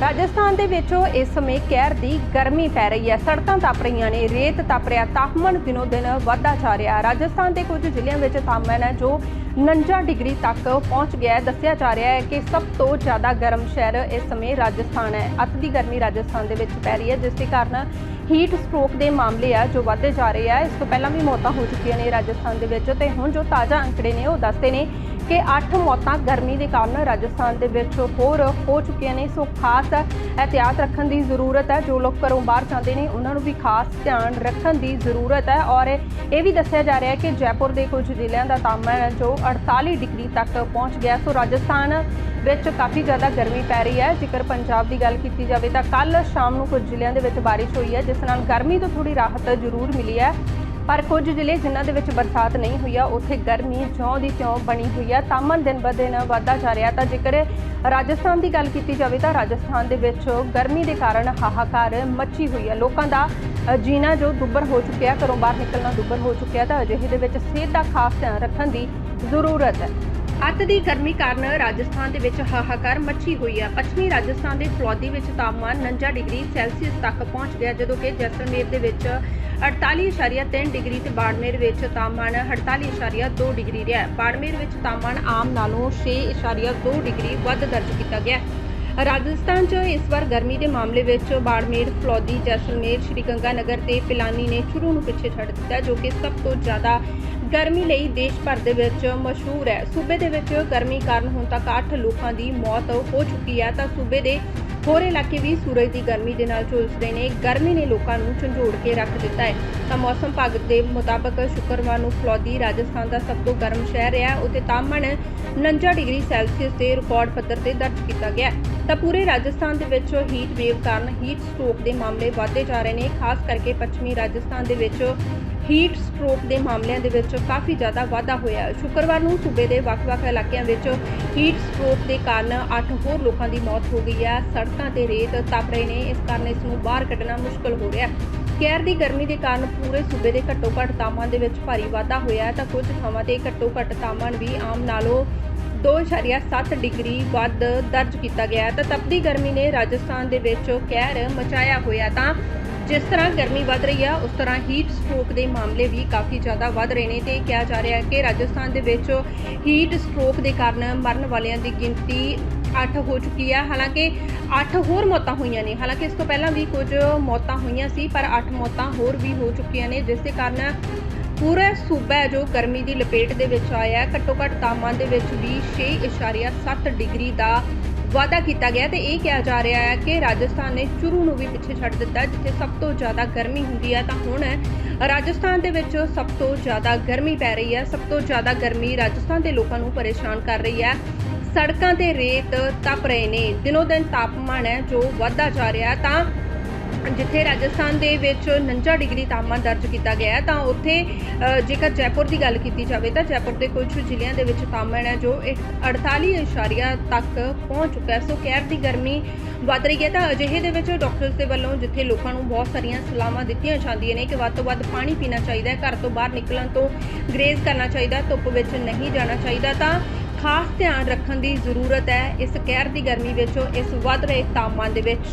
ਰਾਜਸਥਾਨ ਦੇ ਵਿੱਚ ਇਸ ਸਮੇਂ ਕਹਿਰ ਦੀ ਗਰਮੀ ਪੈ ਰਹੀ ਹੈ। ਸੜਕਾਂ ਤਪ ਰਹੀਆਂ ਨੇ, ਰੇਤ ਤਪ ਰਿਹਾ। ਤਾਪਮਾਨ ਦਿਨੋ ਦਿਨ ਵਧਦਾ ਜਾ ਰਿਹਾ। ਰਾਜਸਥਾਨ ਦੇ ਕੁਝ ਜ਼ਿਲ੍ਹਿਆਂ ਵਿੱਚ ਤਾਪਮਾਨ ਹੈ ਜੋ 49 ਡਿਗਰੀ ਤੱਕ ਪਹੁੰਚ ਗਿਆ ਹੈ। ਦੱਸਿਆ ਜਾ ਰਿਹਾ ਹੈ ਕਿ ਸਭ ਤੋਂ ਜ਼ਿਆਦਾ ਗਰਮ ਸ਼ਹਿਰ ਇਸ ਸਮੇਂ ਰਾਜਸਥਾਨ ਹੈ। ਅੱਤ ਦੀ ਗਰਮੀ ਰਾਜਸਥਾਨ ਦੇ ਵਿੱਚ ਪੈ ਰਹੀ ਹੈ, ਜਿਸ ਦੇ ਕਾਰਨ ਹੀਟ ਸਟ੍ਰੋਕ ਦੇ ਮਾਮਲੇ ਆ ਜੋ ਵਧਦੇ ਜਾ ਰਹੇ ਆ। ਇਸ ਤੋਂ ਪਹਿਲਾਂ ਵੀ ਮੌਤਾਂ ਹੋ ਚੁੱਕੀਆਂ ਨੇ ਰਾਜਸਥਾਨ ਦੇ ਵਿੱਚ ਤੇ ਹੁਣ ਜੋ ਤਾਜ਼ਾ ਅੰਕੜੇ ਨੇ ਉਹ ਦੱਸਦੇ ਨੇ ਕਿ 8 ਮੌਤਾਂ ਗਰਮੀ ਦੇ ਕਾਰਨ ਰਾਜਸਥਾਨ ਦੇ ਵਿੱਚ ਹੋਰ ਹੋ ਚੁੱਕੀਆਂ ਨੇ। ਸੋ ਖਾਸ ਇhtiyਾਤ ਰੱਖਣ ਦੀ ਜ਼ਰੂਰਤ ਹੈ। ਜੋ ਲੋਕ ਘਰੋਂ ਬਾਹਰ ਜਾਂਦੇ ਨੇ, ਉਹਨਾਂ ਨੂੰ ਵੀ ਖਾਸ ਧਿਆਨ ਰੱਖਣ ਦੀ ਜ਼ਰੂਰਤ ਹੈ। ਔਰ ਇਹ ਵੀ ਦੱਸਿਆ ਜਾ ਰਿਹਾ ਹੈ ਕਿ ਜੈਪੁਰ ਦੇ ਕੁਝ ਜ਼ਿਲ੍ਹਿਆਂ ਦਾ ਤਾਪਮਾਨ ਹੈ ਜੋ 48 ਡਿਗਰੀ ਤੱਕ ਪਹੁੰਚ ਗਿਆ। ਸੋ ਰਾਜਸਥਾਨ ਵਿੱਚ ਕਾਫੀ ਜ਼ਿਆਦਾ ਗਰਮੀ ਪੈ ਰਹੀ ਹੈ। ਜੇਕਰ ਪੰਜਾਬ ਦੀ ਗੱਲ ਕੀਤੀ ਜਾਵੇ ਤਾਂ ਕੱਲ ਸ਼ਾਮ ਨੂੰ ਕੁਝ ਜ਼ਿਲ੍ਹਿਆਂ ਦੇ ਵਿੱਚ ਬਾਰਿਸ਼ ਹੋਈ ਹੈ, ਜਿਸ ਨਾਲ ਗਰਮੀ ਤੋਂ ਥੋੜੀ ਰਾਹਤ ਜ਼ਰੂਰ ਮਿਲੀ ਹੈ। ਪਰ ਕੁਝ ਜ਼ਿਲ੍ਹੇ ਜਿਨ੍ਹਾਂ ਦੇ ਵਿੱਚ ਬਰਸਾਤ ਨਹੀਂ ਹੋਈ ਆ, ਉੱਥੇ ਗਰਮੀ ਜਿਉਂ ਦੀ ਤਿਉਂ ਬਣੀ ਹੋਈ ਆ। ਤਾਪਮਾਨ ਦਿਨ ਬ ਦਿਨ ਵਧਦਾ ਜਾ ਰਿਹਾ ਤਾਂ ਜੇਕਰ ਰਾਜਸਥਾਨ ਦੀ ਗੱਲ ਕੀਤੀ ਜਾਵੇ ਤਾਂ ਰਾਜਸਥਾਨ ਦੇ ਵਿੱਚ ਗਰਮੀ ਦੇ ਕਾਰਨ ਹਾਹਾਕਾਰ ਮੱਚੀ ਹੋਈ ਆ। ਲੋਕਾਂ ਦਾ ਜੀਣਾ ਜੋ ਦੁੱਬਰ ਹੋ ਚੁੱਕਿਆ, ਘਰੋਂ ਬਾਹਰ ਨਿਕਲਣਾ ਦੁੱਬਰ ਹੋ ਚੁੱਕਿਆ ਤਾਂ ਅਜਿਹੇ ਦੇ ਵਿੱਚ ਸਿਹਤ ਦਾ ਖਾਸ ਧਿਆਨ ਰੱਖਣ ਦੀ ਜ਼ਰੂਰਤ ਹੈ। ਅੱਤ ਦੀ ਗਰਮੀ ਕਾਰਨ ਰਾਜਸਥਾਨ ਦੇ ਵਿੱਚ ਹਾਹਾਕਾਰ ਮੱਚੀ ਹੋਈ ਹੈ ਪੱਛਮੀ ਰਾਜਸਥਾਨ ਦੇ ਫਲੌਦੀ ਵਿੱਚ ਤਾਪਮਾਨ 49 ਡਿਗਰੀ ਸੈਲਸੀਅਸ ਤੱਕ ਪਹੁੰਚ ਗਿਆ, ਜਦੋਂ ਕਿ ਜੈਸਲਮੇਰ ਦੇ ਵਿੱਚ 48.3 ਡਿਗਰੀ ਤੇ ਬਾੜਮੇਰ ਵਿੱਚ ਤਾਪਮਾਨ 48.2 ਡਿਗਰੀ ਰਿਹਾ ਬਾੜਮੇਰ ਵਿੱਚ ਤਾਪਮਾਨ ਆਮ ਨਾਲੋਂ 6.2 ਡਿਗਰੀ ਵੱਧ ਦਰਜ ਕੀਤਾ ਗਿਆ ਰਾਜਸਥਾਨ 'ਚ ਇਸ ਵਾਰ ਗਰਮੀ ਦੇ ਮਾਮਲੇ ਵਿੱਚ ਬਾੜਮੇਰ, ਫਲੌਦੀ, ਜੈਸਲਮੇਰ, ਸ਼੍ਰੀ ਗੰਗਾਨਗਰ ਤੇ ਪਿਲਾਨੀ ਨੇ ਸ਼ੁਰੂ ਨੂੰ ਪਿੱਛੇ ਛੱਡ ਦਿੱਤਾ, ਜੋ ਕਿ ਸਭ ਤੋਂ ਜ਼ਿਆਦਾ ਗਰਮੀ ਲਈ ਦੇਸ਼ ਭਰ ਦੇ ਵਿੱਚ ਮਸ਼ਹੂਰ ਹੈ। ਸੂਬੇ ਦੇ ਵਿੱਚ ਗਰਮੀ ਕਾਰਨ ਹੁਣ ਤੱਕ 8 ਲੋਕਾਂ ਦੀ ਮੌਤ ਹੋ ਚੁੱਕੀ ਹੈ। ਤਾਂ ਸੂਬੇ ਦੇ ਹੋਰ ਇਲਾਕੇ ਵੀ ਸੂਰਜ ਦੀ ਗਰਮੀ ਦੇ ਨਾਲ ਝੁਲਸ ਰਹੇ ਨੇ। ਗਰਮੀ ਨੇ ਲੋਕਾਂ ਨੂੰ ਝੰਜੋੜ ਕੇ ਰੱਖ ਦਿੱਤਾ ਹੈ। ਤਾਂ ਮੌਸਮ ਵਿਭਾਗ ਦੇ ਮੁਤਾਬਕ ਸ਼ੁੱਕਰਵਾਰ ਨੂੰ ਫਲੌਦੀ ਰਾਜਸਥਾਨ ਦਾ ਸਭ ਤੋਂ ਗਰਮ ਸ਼ਹਿਰ ਰਿਹਾ। ਉੱਥੇ ਤਾਪਮਾਨ 49 ਡਿਗਰੀ ਸੈਲਸੀਅਸ ਤੇ ਰਿਕਾਰਡ ਪੱਧਰ ਤੇ ਦਰਜ ਕੀਤਾ ਗਿਆ ਤਾਂ ਪੂਰੇ ਰਾਜਸਥਾਨ ਦੇ ਵਿੱਚ ਹੀਟ ਵੇਵ ਕਾਰਨ ਹੀਟ ਸਟ੍ਰੋਕ ਦੇ ਮਾਮਲੇ ਵਧਦੇ ਜਾ ਰਹੇ ਨੇ। ਖਾਸ ਕਰਕੇ ਪੱਛਮੀ ਰਾਜਸਥਾਨ ਦੇ ਵਿੱਚ ਹੀਟ ਸਟ੍ਰੋਕ ਦੇ ਮਾਮਲਿਆਂ ਦੇ ਵਿੱਚ ਕਾਫੀ ਜ਼ਿਆਦਾ ਵਾਧਾ ਹੋਇਆ ਸ਼ੁੱਕਰਵਾਰ ਨੂੰ ਸੂਬੇ ਦੇ ਵੱਖ-ਵੱਖ ਇਲਾਕਿਆਂ ਵਿੱਚ ਹੀਟ ਸਟ੍ਰੋਕ ਦੇ ਕਾਰਨ 8 ਹੋਰ ਲੋਕਾਂ ਦੀ ਮੌਤ ਹੋ ਗਈ ਹੈ। ਸੜਕਾਂ ਤੇ ਰੇਤ ਤਪ ਰਹੇ ਨੇ। ਇਸ ਕਾਰਨ ਇਸ ਨੂੰ ਬਾਹਰ ਕੱਢਣਾ ਮੁਸ਼ਕਲ ਹੋ ਰਿਹਾ ਹੈ। ਕਹਿਰ ਦੀ ਗਰਮੀ ਦੇ ਕਾਰਨ ਪੂਰੇ ਸੂਬੇ ਦੇ ਘੱਟੋ-ਘੱਟ ਤਾਪਮਾਨ ਦੇ ਵਿੱਚ ਭਾਰੀ ਵਾਧਾ ਹੋਇਆ ਤਾਂ ਕੁਝ ਥਾਵਾਂ ਤੇ ਘੱਟੋ-ਘੱਟ ਤਾਪਮਾਨ ਵੀ ਆਮ ਨਾਲੋਂ 2.7 ਡਿਗਰੀ ਵੱਧ ਦਰਜ ਕੀਤਾ ਗਿਆ ਤਾਂ ਤਪਦੀ ਗਰਮੀ ਨੇ ਰਾਜਸਥਾਨ ਦੇ ਵਿੱਚ ਕਹਿਰ ਮਚਾਇਆ ਹੋਇਆ ਤਾਂ ਜਿਸ ਤਰ੍ਹਾਂ ਗਰਮੀ ਵੱਧ ਰਹੀ ਆ ਉਸ ਤਰ੍ਹਾਂ ਹੀਟ ਸਟ੍ਰੋਕ ਦੇ ਮਾਮਲੇ ਵੀ ਕਾਫੀ ਜ਼ਿਆਦਾ ਵੱਧ ਰਹੇ ਨੇ ਤੇ ਕਿਹਾ ਜਾ ਰਿਹਾ ਹੈ ਕਿ ਰਾਜਸਥਾਨ ਦੇ ਵਿੱਚ ਹੀਟ ਸਟ੍ਰੋਕ ਦੇ ਕਾਰਨ ਮਰਨ ਵਾਲਿਆਂ ਦੀ ਗਿਣਤੀ 8 ਹੋ ਚੁੱਕੀ ਹੈ। ਹਾਲਾਂਕਿ 8 ਹੋਰ ਮੌਤਾਂ ਹੋਈਆਂ ਨੇ। ਹਾਲਾਂਕਿ ਇਸ ਤੋਂ ਪਹਿਲਾਂ ਵੀ ਕੁਝ ਮੌਤਾਂ ਹੋਈਆਂ ਸੀ, ਪਰ 8 ਮੌਤਾਂ ਹੋਰ ਵੀ ਹੋ ਚੁੱਕੀਆਂ ਨੇ, ਜਿਸ ਦੇ ਕਾਰਨ ਪੂਰਾ ਸੂਬਾ ਹੈ ਜੋ ਗਰਮੀ ਦੀ ਲਪੇਟ ਦੇ ਵਿੱਚ ਆਇਆ ਹੈ। ਘੱਟੋ ਘੱਟ ਤਾਪਮਾਨ ਦੇ ਵਿੱਚ ਵੀ 6.7 ਡਿਗਰੀ ਦਾ ਵਾਅਦਾ ਕੀਤਾ ਗਿਆ ਤੇ ਇਹ ਕਿਹਾ ਜਾ ਰਿਹਾ ਹੈ ਕਿ ਰਾਜਸਥਾਨ ਨੇ ਚੁਰੂ ਨੂੰ ਵੀ ਪਿੱਛੇ ਛੱਡ ਦਿੱਤਾ ਜਿੱਥੇ ਸਭ ਤੋਂ ਜ਼ਿਆਦਾ ਗਰਮੀ ਹੁੰਦੀ ਹੈ ਤਾਂ ਹੁਣ ਰਾਜਸਥਾਨ ਦੇ ਵਿੱਚ ਸਭ ਤੋਂ ਜ਼ਿਆਦਾ ਗਰਮੀ ਪੈ ਰਹੀ ਹੈ। ਸਭ ਤੋਂ ਜ਼ਿਆਦਾ ਗਰਮੀ ਰਾਜਸਥਾਨ ਦੇ ਲੋਕਾਂ ਨੂੰ ਪਰੇਸ਼ਾਨ ਕਰ ਰਹੀ ਹੈ। ਸੜਕਾਂ ਤੇ ਰੇਤ ਤਪ ਰਹੇ ਨੇ। ਦਿਨੋ ਦਿਨ ਤਾਪਮਾਨ ਹੈ ਜੋ ਵਧਦਾ ਜਾ ਰਿਹਾ ਤਾਂ ਜਿੱਥੇ ਰਾਜਸਥਾਨ ਦੇ ਵਿੱਚ 49 ਡਿਗਰੀ ਤਾਪਮਾਨ ਦਰਜ ਕੀਤਾ ਗਿਆ ਹੈ, ਤਾਂ ਉੱਥੇ ਜੇਕਰ ਜੈਪੁਰ ਦੀ ਗੱਲ ਕੀਤੀ ਜਾਵੇ ਤਾਂ ਜੈਪੁਰ ਦੇ ਕੁਝ ਜ਼ਿਲ੍ਹਿਆਂ ਦੇ ਵਿੱਚ ਤਾਪਮਾਨ ਹੈ ਜੋ ਇੱਕ 48 ਤੱਕ ਪਹੁੰਚ ਚੁੱਕਾ ਹੈ। ਸੋ ਕਹਿਰ ਦੀ ਗਰਮੀ ਵੱਧ ਰਹੀ ਹੈ ਤਾਂ ਅਜਿਹੇ ਦੇ ਵਿੱਚ ਡਾਕਟਰਸ ਦੇ ਵੱਲੋਂ ਜਿੱਥੇ ਲੋਕਾਂ ਨੂੰ ਬਹੁਤ ਸਾਰੀਆਂ ਸਲਾਹਾਂ ਦਿੱਤੀਆਂ ਜਾਂਦੀਆਂ ਨੇ ਕਿ ਵੱਧ ਤੋਂ ਵੱਧ ਪਾਣੀ ਪੀਣਾ ਚਾਹੀਦਾ ਹੈ, ਘਰ ਤੋਂ ਬਾਹਰ ਨਿਕਲਣ ਤੋਂ ਗਰੇਜ਼ ਕਰਨਾ ਚਾਹੀਦਾ, ਧੁੱਪ ਵਿੱਚ ਨਹੀਂ ਜਾਣਾ ਚਾਹੀਦਾ, ਤਾਂ ਖਾਸ ਧਿਆਨ ਰੱਖਣ ਦੀ ਜ਼ਰੂਰਤ ਹੈ। ਇਸ ਕਹਿਰ ਦੀ ਗਰਮੀ ਵਿੱਚ ਇਸ ਵੱਧ ਰਹੇ ਤਾਪਮਾਨ ਦੇ ਵਿੱਚ।